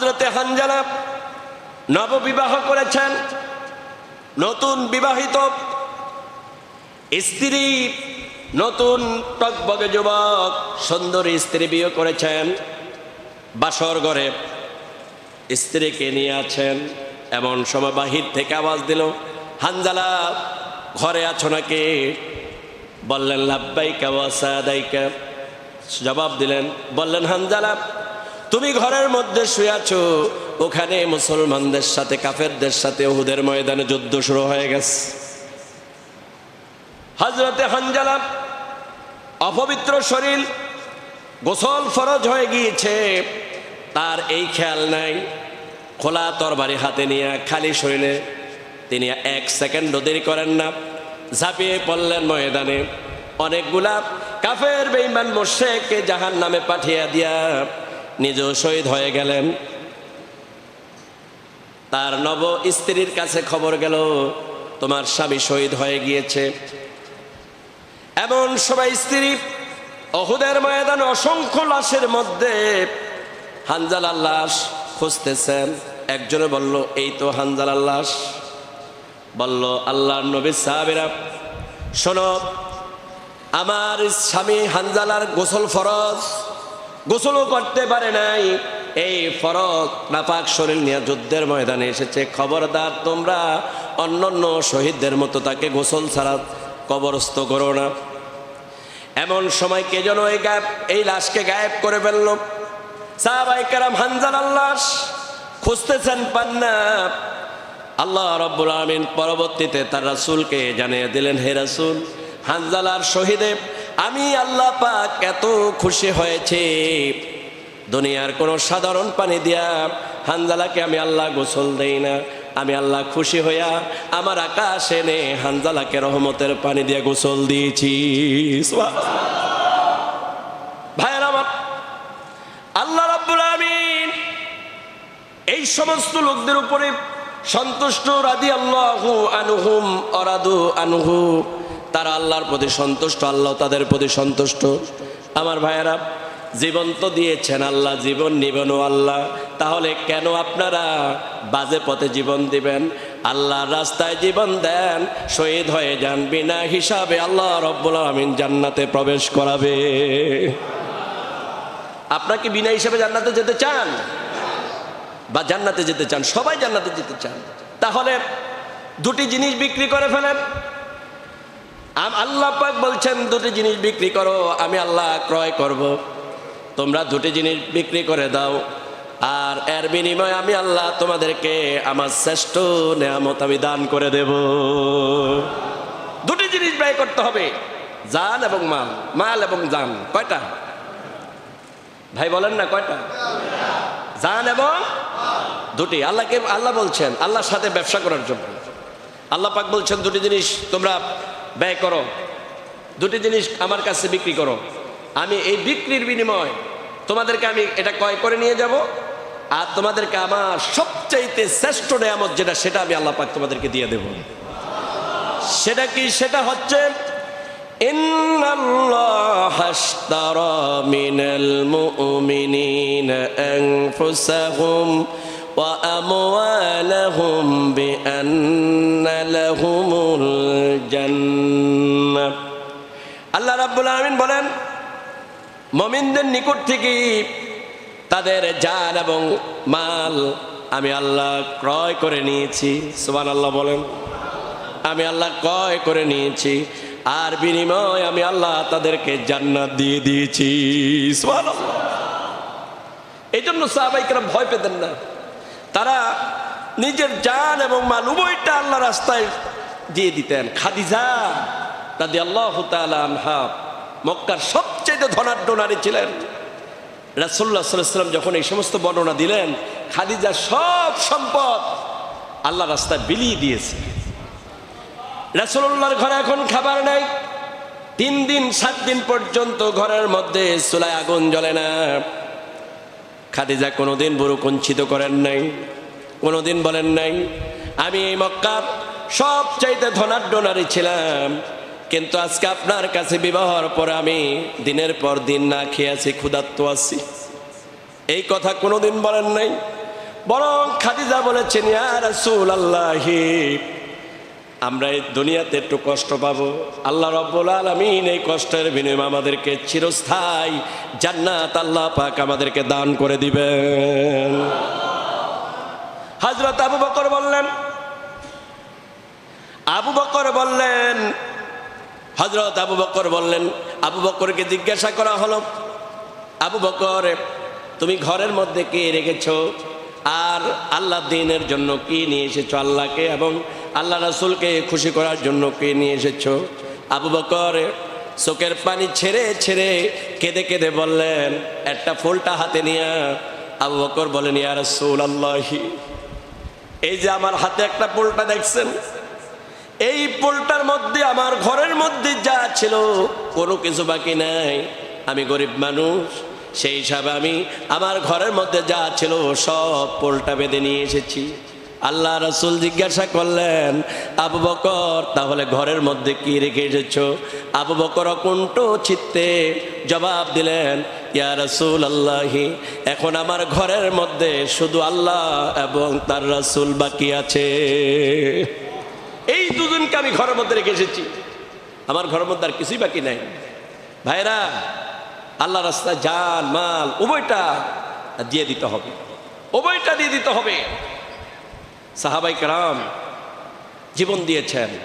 হজরতে হানজালা নববিবাহ করেছেন। নতুন বিবাহিত স্ত্রী, নতুন টকবগে যুবক, সুন্দরী স্ত্রী বিয়ে করেছেন। বাসর ঘরে স্ত্রীকে নিয়ে আছেন, এমন সময় বাহির থেকে আওয়াজ দিল, হানজালা, ঘরে আছো নাকি? বললেন, লাব্বাইকা ওয়াসাদাইকা জবাব দিলেন, বললেন, হানজালা তুমি ঘরের মধ্যে শুয়ে আছো। ওখানে মুসলমানদের সাথে, কাফেরদের সাথে ওহুদের ময়দানে যুদ্ধ শুরু হয়ে গেছে। হজরতে হানজালা, অপবিত্র শরীর, গোসল ফরজ হয়ে গিয়েছে। তার এই খেয়াল নাই। খোলা তরবারি হাতে নিয়ে খালি শরীরে তিনি এক সেকেন্ডও দেরি করেন না। ঝাঁপিয়ে পড়লেন ময়দানে। অনেকগুলা কাফের বেইমান মোশেককে জাহান নামে পাঠিয়ে দিয়া নিজেও শহীদ হয়ে গেলেন। তার নব স্ত্রীর কাছে খবর গেল, তোমার স্বামী শহীদ হয়ে গিয়েছে। এমন সবাই স্ত্রী, অহুদের ময়দান অসংখ্য লাশের মধ্যে হানজালার লাশ খুঁজতেছেন। একজনে বলল, এই তো হানজালার লাশ। বলল, আল্লাহর নবী সাহাবেরা, শোনো, আমার স্বামী হানজালার গোসল ফরজ। গোসলও করতে পারে নাই। এই ফরক নাপাক শরীর নিয়ে যুদ্ধের ময়দানে এসেছে। খবরদার তোমরা, অন্যান্য শহীদদের মতো তাকে গোসল ছাড়া কবরস্থ করো না। এমন সময় কে যেন এই গায়েব, এই লাশকে গায়েব করে ফেলল। সাহাবাই কারাম হানজালার লাশ খুঁজতেছেন পান্না। আল্লাহ রব্বুল আমিন পরবর্তীতে তার রাসূলকে জানিয়ে দিলেন, হে রাসূল, হানজালার শহীদে আমি আল্লাহ পাক এত খুশি হয়েছে। দুনিয়ার কোনো সাধারণ পানি দিয়া হানজালাকে আমি আল্লাহ গোসল দেই না। আমি আল্লাহ খুশি হইয়া আমার আকাশ এনে হানজালাকে রহমতের পানি দিয়ে গোসল দিয়েছি। ভাইয়ের আমার, আল্লাহ রাব্বুল আমিন এই সমস্ত লোকদের উপরে সন্তুষ্ট রাদি আল্লাহু আনুহুম অরাদু আনুহু তারা আল্লাহর প্রতি সন্তুষ্ট, আল্লাহ তাদের প্রতি সন্তুষ্ট। আমার ভাইয়েরা, জীবন তো দিয়েছেন আল্লাহ, জীবন নিবেন আল্লাহ। তাহলে কেন আপনারা বাজে পথে জীবন দিবেন? আল্লাহর রাস্তায় জীবন দেন, শহীদ হয়ে যান, বিনা হিসাবে আল্লাহ রব্বুল আমিন জান্নাতে প্রবেশ করাবে। আপনাকে বিনা হিসাবে জান্নাতে যেতে চান? বা জান্নাতে যেতে চান? সবাই জান্নাতে যেতে চান। তাহলে দুটি জিনিস বিক্রি করে ফেলেন। আল্লাহ পাক বলছেন, দুটি জিনিস বিক্রি করো, আমি আল্লাহ ক্রয় করব। তোমরা দুটি জিনিস বিক্রি করে দাও, আর এর বিনিময়ে আমি আল্লাহ তোমাদেরকে আমার শ্রেষ্ঠ নেয়ামত আমি দান করে দেব। দুটি জিনিস ব্যয় করতে হবে, জান এবং মাল মাল এবং জান, কয়টা? ভাই, বলেন না কয়টা? জান এবং দুটি, আল্লাহকে, আল্লাহ বলছেন, আল্লাহর সাথে ব্যবসা করার জন্য। আল্লাহ পাক বলছেন, দুটি জিনিস তোমরা ব্যয় করো দুটি জিনিস আমার কাছে বিক্রি করো আমি এই বিক্রির বিনিময় তোমাদেরকে আমি এটা ক্রয় করে নিয়ে যাব আর তোমাদেরকে আমার সবচাইতে শ্রেষ্ঠ নেয়ামত যেটা সেটা আমি আল্লাহ পাক তোমাদেরকে দিয়ে দেব সেটা কি সেটা হচ্ছে إن الله اشترى من المؤمنين أنفسهم وأموالهم بأن لهم الجنة আল্লাহ রাব্বুল আলামিন বলেন মমিনদের নিকট থেকে তাদের জান এবং মাল আমি আল্লাহ ক্রয় করে নিয়েছি সুবান আল্লাহ বলেন আমি আল্লাহ ক্রয় করে নিয়েছি আর বিনিময় আমি আল্লাহ তাদেরকে জান্নাত দিয়ে দিয়েছি সুবহানাল্লাহ। এই জন্য সাহাবাইকেরা ভয় পেতেন না তারা নিজের জান এবং মাল উভয়টা আল্লাহ রাস্তায় দিয়ে দিতেন। খাদিজা দাদি আল্লাহ আনহা মক্কার সবচেয়ে ধনাঢ্য নারী ছিলেন। রাসুল্লাহ সাল্লাম যখন এই সমস্ত বর্ণনা দিলেন, খাদিজা সব সম্পদ আল্লাহ রাস্তায় বিলিয়ে দিয়েছে। রাসুল্লাহর ঘরে এখন খাবার নাই। তিন দিন, সাত দিন পর্যন্ত ঘরের মধ্যে চুলায় আগুন জ্বলে না। খাদিজা কোনোদিন বুড়ো কঞ্চিত করেন নাই, কোনোদিন বলেন নাই, আমি এই মক্কার সব চাইতে ধনাঢ্য নারী ছিলাম, কিন্তু আজকে আপনার কাছে বিবাহর পরে আমি দিনের পর দিন না খেয়ে আছি, ক্ষুধার্ত আছি। এই কথা কোনোদিন বলেন নাই, বরং খাদিজা বলেছেন, ইয়া রাসূল আল্লাহি আমরা এই দুনিয়াতে একটু কষ্ট পাবো। আল্লাহ রব্বুল আলমিন এই কষ্টের বিনিময়ে আমাদেরকে চিরস্থায়ী জান্নাত আল্লাহ পাক আমাদেরকে দান করে দিবেন। হজরত আবু বকর বললেন, আবু বকর বললেন হজরত আবু বকর বললেন, আবু বকরকে জিজ্ঞাসা করা হলো, আবু বকর, তুমি ঘরের মধ্যে কে রেখেছো? আর আল্লাহ দিনের জন্য কি নিয়ে এসেছ আল্লাহকে এবং আল্লাহ রাসুলকে খুশি করার জন্য কি নিয়ে এসেছ? আবু বকর চোখের পানি ছেড়ে ছেড়ে কেঁদে কেঁদে বললেন, একটা ফুলটা হাতে নিয়ে আবু বকর বলেন, ইয়া রাসূল আল্লাহি এই যে আমার হাতে একটা পোলটা দেখছেন, এই পোলটার মধ্যে, আমার ঘরের মধ্যে যা ছিল, কোনো কিছু বাকি নাই। আমি গরিব মানুষ সেই হিসাবে আমি আমার ঘরের মধ্যে যা ছিল সব পোলটা বেঁধে নিয়ে এসেছি। আল্লাহ রসুল জিজ্ঞাসা করলেন, আবু বকর, তাহলে ঘরের মধ্যে কি রেখে এসেছ? আবু বকর কুণ্ঠ চিত্তে জবাব দিলেন, ইয়া রসুল আল্লাহি এখন আমার ঘরের মধ্যে শুধু আল্লাহ এবং তার রসুল বাকি আছে। এই দুজনকে আমি ঘরের মধ্যে রেখে এসেছি। আমার ঘরের মধ্যে আর কিছুই বাকি নাই। ভাইরা আল্লাহ রাস্তা জান মাল, উভয়টা দিয়ে দিতে হবে। উভয়টা দিয়ে দিতে হবে। সাহাবাই কারাম জীবন দিয়েছেন।